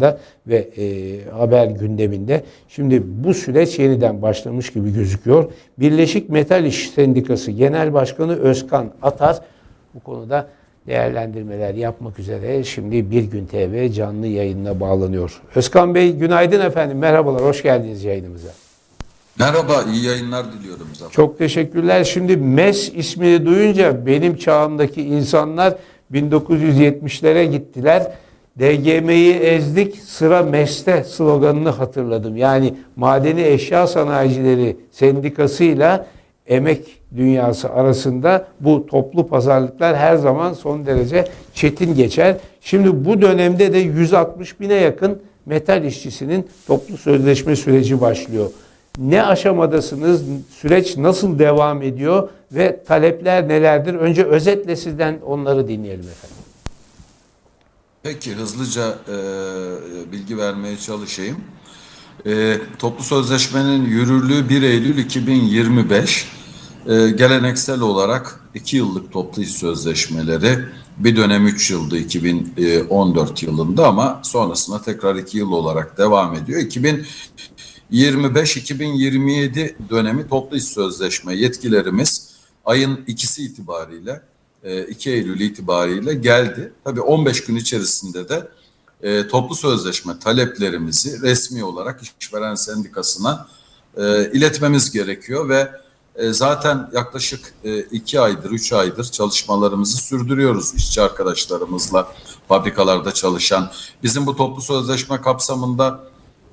da ve e, haber gündeminde. Şimdi bu süreç yeniden başlamış gibi gözüküyor. Birleşik Metal İş Sendikası Genel Başkanı Özkan Atar bu konuda değerlendirmeler yapmak üzere şimdi Bir Gün TV canlı yayınına bağlanıyor. Özkan Bey günaydın efendim. Merhabalar, hoş geldiniz yayınımıza. Merhaba, iyi yayınlar diliyorum Zafer. Çok teşekkürler. Şimdi MES ismini duyunca benim çağımdaki insanlar 1970'lere gittiler. DGM'yi ezdik, sıra MES'te sloganını hatırladım. Yani Madeni Eşya Sanayicileri Sendikası'yla emek dünyası arasında bu toplu pazarlıklar her zaman son derece çetin geçer. Şimdi bu dönemde de 160 bine yakın metal işçisinin toplu sözleşme süreci başlıyor. Ne aşamadasınız? Süreç nasıl devam ediyor ve talepler nelerdir? Önce özetle sizden onları dinleyelim efendim. Peki hızlıca e, bilgi vermeye çalışayım. E, toplu sözleşmenin yürürlüğü 1 Eylül 2025. E, geleneksel olarak 2 yıllık toplu iş sözleşmeleri bir dönem 3 yıldı 2014 yılında ama sonrasında tekrar 2 yıl olarak devam ediyor. 2025-2027 dönemi toplu iş sözleşme yetkilerimiz ayın ikisi itibariyle 2 Eylül itibariyle geldi. Tabii 15 gün içerisinde de e, toplu sözleşme taleplerimizi resmi olarak işveren sendikasına e, iletmemiz gerekiyor ve e, zaten yaklaşık 2 aydır, 3 aydır çalışmalarımızı sürdürüyoruz işçi arkadaşlarımızla fabrikalarda çalışan. Bizim bu toplu sözleşme kapsamında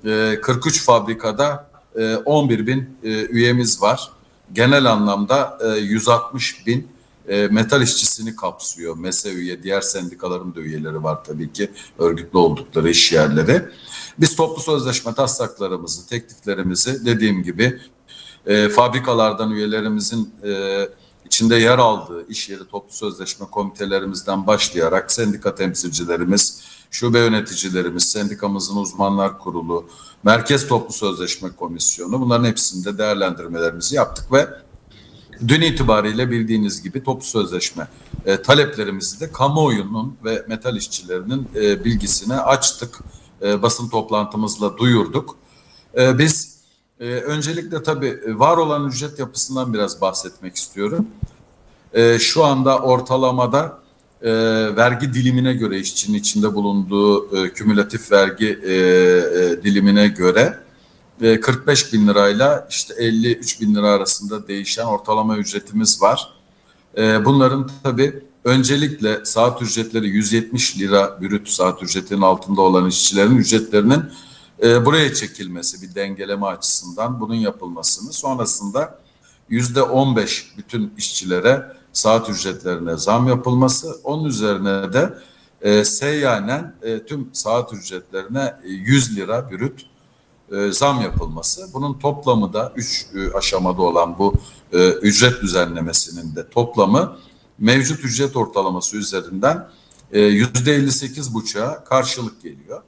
e, 43 fabrikada e, 11 bin e, üyemiz var. Genel anlamda e, 160 bin e, metal işçisini kapsıyor. MESE üye, diğer sendikaların da üyeleri var tabii ki örgütlü oldukları iş yerleri. Biz toplu sözleşme taslaklarımızı, tekliflerimizi dediğim gibi e, fabrikalardan üyelerimizin e, içinde yer aldığı iş yeri toplu sözleşme komitelerimizden başlayarak sendika temsilcilerimiz, şube yöneticilerimiz, sendikamızın uzmanlar kurulu, merkez toplu sözleşme komisyonu bunların hepsinde değerlendirmelerimizi yaptık ve Dün itibariyle bildiğiniz gibi toplu sözleşme e, taleplerimizi de kamuoyunun ve metal işçilerinin e, bilgisine açtık. E, basın toplantımızla duyurduk. E, biz e, öncelikle tabii var olan ücret yapısından biraz bahsetmek istiyorum. E, şu anda ortalamada e, vergi dilimine göre işçinin içinde bulunduğu e, kümülatif vergi e, e, dilimine göre 45 bin lirayla işte 53 bin lira arasında değişen ortalama ücretimiz var. Bunların tabii öncelikle saat ücretleri 170 lira brüt saat ücretinin altında olan işçilerin ücretlerinin buraya çekilmesi bir dengeleme açısından bunun yapılmasını sonrasında yüzde 15 bütün işçilere saat ücretlerine zam yapılması onun üzerine de e, seyyanen e, tüm saat ücretlerine 100 lira brüt e, zam yapılması. Bunun toplamı da üç e, aşamada olan bu e, ücret düzenlemesinin de toplamı mevcut ücret ortalaması üzerinden yüzde 58 buçuğa karşılık geliyor.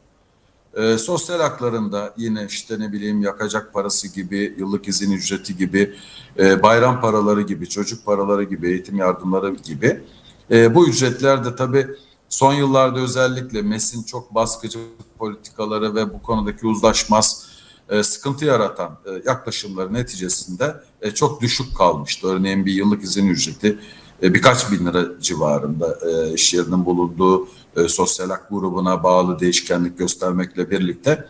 E, sosyal haklarında yine işte ne bileyim yakacak parası gibi, yıllık izin ücreti gibi, e, bayram paraları gibi, çocuk paraları gibi, eğitim yardımları gibi. E, bu ücretler de tabii son yıllarda özellikle MES'in çok baskıcı politikaları ve bu konudaki uzlaşmaz e, sıkıntı yaratan e, yaklaşımları neticesinde e, çok düşük kalmıştı. Örneğin bir yıllık izin ücreti e, birkaç bin lira civarında e, iş yerinin bulunduğu sosyal hak grubuna bağlı değişkenlik göstermekle birlikte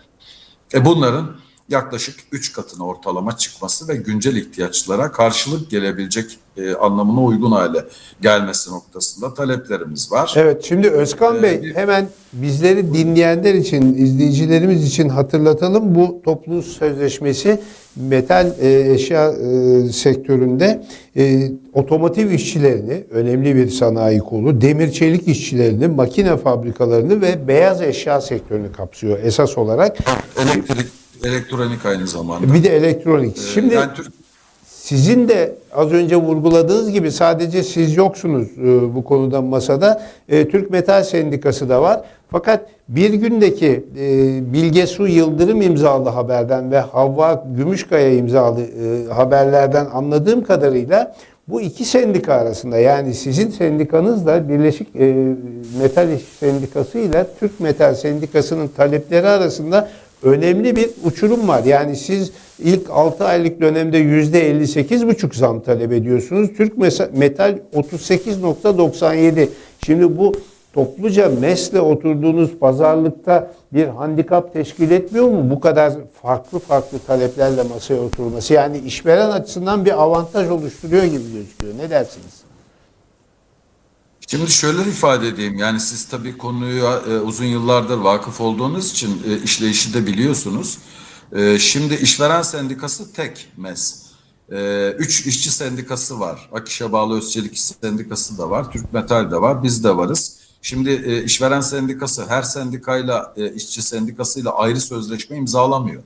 bunların yaklaşık 3 katına ortalama çıkması ve güncel ihtiyaçlara karşılık gelebilecek e, anlamına uygun hale gelmesi noktasında taleplerimiz var. Evet şimdi Özkan Ee, Bey hemen bizleri dinleyenler için, izleyicilerimiz için hatırlatalım. Bu toplu sözleşmesi metal e, eşya e, sektöründe e, otomotiv işçilerini, önemli bir sanayi kolu, demir çelik işçilerini, makine fabrikalarını ve beyaz eşya sektörünü kapsıyor esas olarak. Elektrik, elektronik aynı zamanda. Bir de elektronik. Ee, Şimdi yani Türk Sizin de az önce vurguladığınız gibi sadece siz yoksunuz e, bu konuda masada. E, Türk Metal Sendikası da var. Fakat bir gündeki e, Bilge Su Yıldırım imzalı haberden ve Havva Gümüşkaya imzalı e, haberlerden anladığım kadarıyla Bu iki sendika arasında yani sizin sendikanızla Birleşik e, Metal İş Sendikası ile Türk Metal Sendikası'nın talepleri arasında önemli bir uçurum var. Yani siz ilk 6 aylık dönemde %58,5 zam talep ediyorsunuz. Türk Metal 38.97. Şimdi bu topluca mesle oturduğunuz pazarlıkta bir handikap teşkil etmiyor mu? Bu kadar farklı farklı taleplerle masaya oturması. Yani işveren açısından bir avantaj oluşturuyor gibi gözüküyor. Ne dersiniz? Şimdi şöyle ifade edeyim. Yani siz tabii konuya e, uzun yıllardır vakıf olduğunuz için e, işleyişi de biliyorsunuz. E, şimdi işveren sendikası tek MES. E, üç işçi sendikası var. Akiş'e bağlı Özçelik İşçi Sendikası da var. Türk Metal de var. Biz de varız. Şimdi e, işveren sendikası her sendikayla e, işçi sendikasıyla ayrı sözleşme imzalamıyor.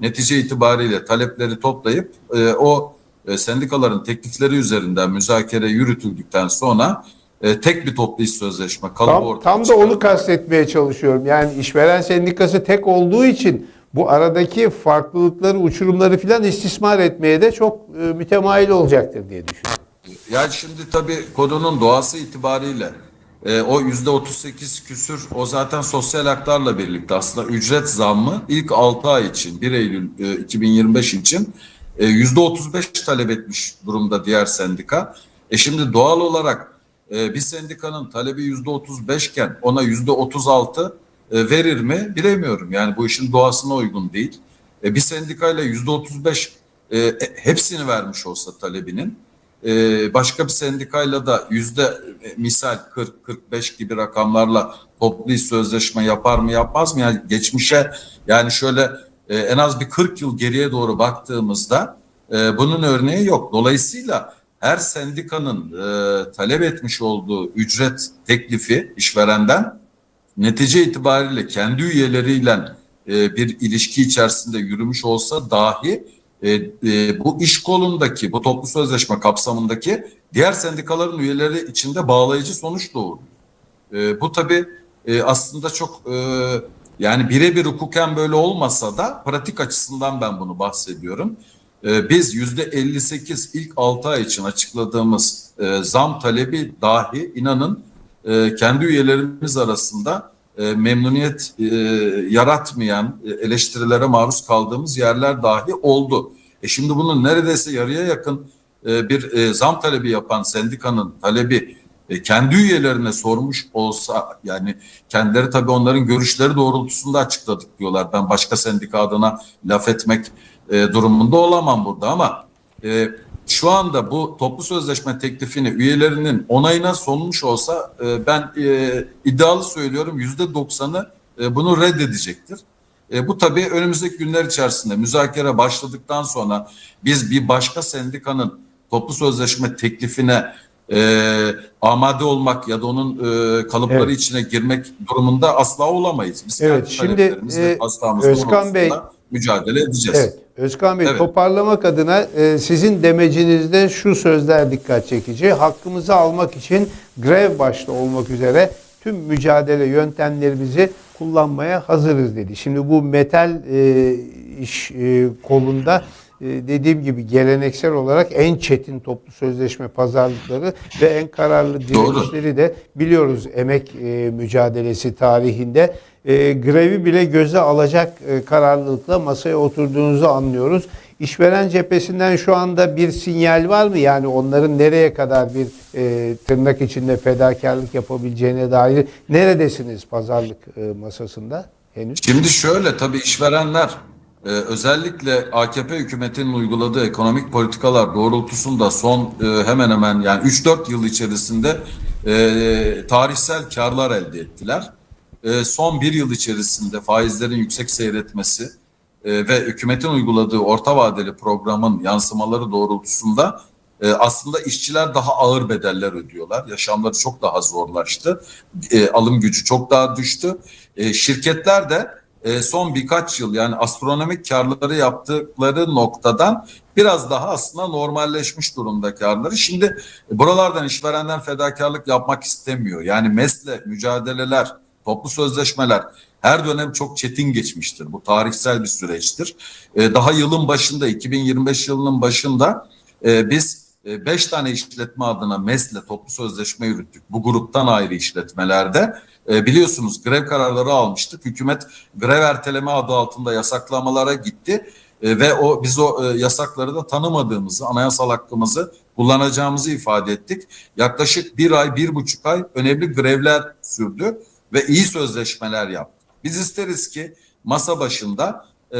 Netice itibariyle talepleri toplayıp e, o e, sendikaların teklifleri üzerinden müzakere yürütüldükten sonra e, tek bir toplu iş sözleşme kalıbı Tam, tam da onu kastetmeye çalışıyorum. Yani işveren sendikası tek olduğu için bu aradaki farklılıkları, uçurumları filan istismar etmeye de çok e, mütemayil olacaktır diye düşünüyorum. Yani şimdi tabii konunun doğası itibariyle e, o yüzde 38 küsür o zaten sosyal haklarla birlikte aslında ücret zammı ilk 6 ay için 1 Eylül e, 2025 için e, yüzde 35 talep etmiş durumda diğer sendika. E şimdi doğal olarak e, bir sendikanın talebi yüzde 35 iken ona yüzde 36 e, verir mi bilemiyorum. Yani bu işin doğasına uygun değil. E, bir sendikayla yüzde 35 e, e, hepsini vermiş olsa talebinin başka bir sendikayla da yüzde misal 40-45 gibi rakamlarla toplu iş sözleşme yapar mı yapmaz mı? Yani geçmişe yani şöyle en az bir 40 yıl geriye doğru baktığımızda bunun örneği yok. Dolayısıyla her sendikanın e, talep etmiş olduğu ücret teklifi işverenden netice itibariyle kendi üyeleriyle e, bir ilişki içerisinde yürümüş olsa dahi e, e, bu iş kolundaki, bu toplu sözleşme kapsamındaki diğer sendikaların üyeleri içinde bağlayıcı sonuç doğuruyor. E, bu tabii e, aslında çok e, yani birebir hukuken böyle olmasa da pratik açısından ben bunu bahsediyorum. E, biz yüzde 58 ilk 6 ay için açıkladığımız e, zam talebi dahi inanın e, kendi üyelerimiz arasında e, memnuniyet yaratmayan eleştirilere maruz kaldığımız yerler dahi oldu. E şimdi bunun neredeyse yarıya yakın bir zam talebi yapan sendikanın talebi kendi üyelerine sormuş olsa yani kendileri tabii onların görüşleri doğrultusunda açıkladık diyorlar. Ben başka sendika adına laf etmek e, durumunda olamam burada ama e, şu anda bu toplu sözleşme teklifini üyelerinin onayına sunmuş olsa e, ben e, iddialı söylüyorum yüzde doksanı e, bunu reddedecektir. E, bu tabii önümüzdeki günler içerisinde müzakere başladıktan sonra biz bir başka sendikanın toplu sözleşme teklifine e, amade olmak ya da onun e, kalıpları Evet. içine girmek durumunda asla olamayız. Biz Evet, kendi şimdi, e, Özkan Bey- mücadele edeceğiz. Evet. Özkan Bey Evet. toparlamak adına e, sizin demecinizde şu sözler dikkat çekici. Hakkımızı almak için grev başta olmak üzere tüm mücadele yöntemlerimizi kullanmaya hazırız dedi. Şimdi bu metal e, iş e, kolunda e, dediğim gibi geleneksel olarak en çetin toplu sözleşme pazarlıkları ve en kararlı direnişleri de biliyoruz emek e, mücadelesi tarihinde. E, grevi bile göze alacak e, kararlılıkla masaya oturduğunuzu anlıyoruz. İşveren cephesinden şu anda bir sinyal var mı? Yani onların nereye kadar bir e, tırnak içinde fedakarlık yapabileceğine dair neredesiniz pazarlık e, masasında henüz? Şimdi şöyle tabii işverenler e, özellikle AKP hükümetinin uyguladığı ekonomik politikalar doğrultusunda son e, hemen hemen yani 3-4 yıl içerisinde e, tarihsel karlar elde ettiler. E, son bir yıl içerisinde faizlerin yüksek seyretmesi e, ve hükümetin uyguladığı orta vadeli programın yansımaları doğrultusunda e, aslında işçiler daha ağır bedeller ödüyorlar. Yaşamları çok daha zorlaştı. E, alım gücü çok daha düştü. Şirketler de son birkaç yıl yani astronomik karları yaptıkları noktadan biraz daha aslında normalleşmiş durumda karları. Şimdi buralardan işverenden fedakarlık yapmak istemiyor. Yani mesle mücadeleler, toplu sözleşmeler her dönem çok çetin geçmiştir. Bu tarihsel bir süreçtir. E, daha yılın başında 2025 yılının başında e, biz 5 tane işletme adına MES'le toplu sözleşme yürüttük. Bu gruptan ayrı işletmelerde. E, biliyorsunuz grev kararları almıştık. Hükümet grev erteleme adı altında yasaklamalara gitti. E, ve o biz o e, yasakları da tanımadığımızı, anayasal hakkımızı kullanacağımızı ifade ettik. Yaklaşık bir ay, bir buçuk ay önemli grevler sürdü ve iyi sözleşmeler yaptık. Biz isteriz ki masa başında e,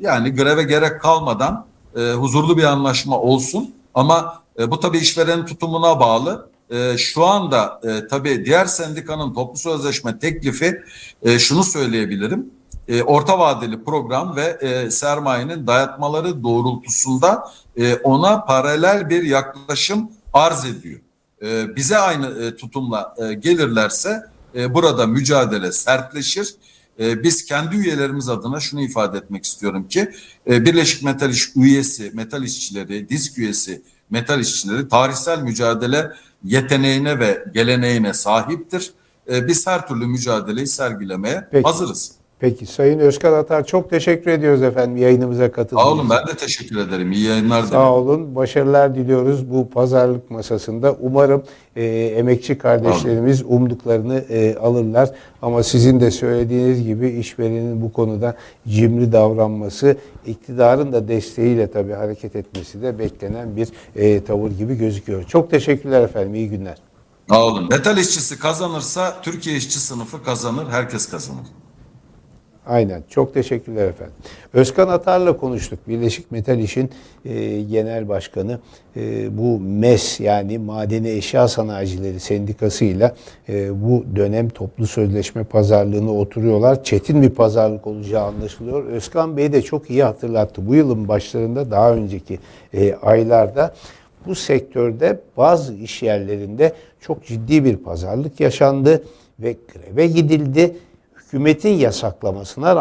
yani greve gerek kalmadan e, huzurlu bir anlaşma olsun. Ama e, bu tabii işverenin tutumuna bağlı. E, şu anda e, tabii diğer sendikanın toplu sözleşme teklifi e, şunu söyleyebilirim. E, orta vadeli program ve e, sermayenin dayatmaları doğrultusunda e, ona paralel bir yaklaşım arz ediyor. E, bize aynı e, tutumla e, gelirlerse e, burada mücadele sertleşir. E, biz kendi üyelerimiz adına şunu ifade etmek istiyorum ki e, Birleşik Metal İş üyesi, metal işçileri, disk üyesi metal işçileri tarihsel mücadele yeteneğine ve geleneğine sahiptir. E, biz her türlü mücadeleyi sergilemeye Peki. hazırız. Peki Sayın Özkan Atar çok teşekkür ediyoruz efendim yayınımıza katıldığınız Sağ olun için. ben de teşekkür ederim. İyi yayınlar dilerim. Sağ olun. Başarılar diliyoruz bu pazarlık masasında. Umarım e, emekçi kardeşlerimiz umduklarını e, alırlar. Ama sizin de söylediğiniz gibi işverenin bu konuda cimri davranması, iktidarın da desteğiyle tabii hareket etmesi de beklenen bir e, tavır gibi gözüküyor. Çok teşekkürler efendim. İyi günler. Sağ olun. Metal işçisi kazanırsa Türkiye işçi sınıfı kazanır, herkes kazanır. Aynen. Çok teşekkürler efendim. Özkan Atar'la konuştuk. Birleşik Metal İş'in e, genel başkanı. E, bu MES yani Madeni Eşya Sanayicileri Sendikası'yla e, bu dönem toplu sözleşme pazarlığına oturuyorlar. Çetin bir pazarlık olacağı anlaşılıyor. Özkan Bey de çok iyi hatırlattı. Bu yılın başlarında daha önceki e, aylarda bu sektörde bazı iş yerlerinde çok ciddi bir pazarlık yaşandı ve greve gidildi hükümetin yasaklamasına rağmen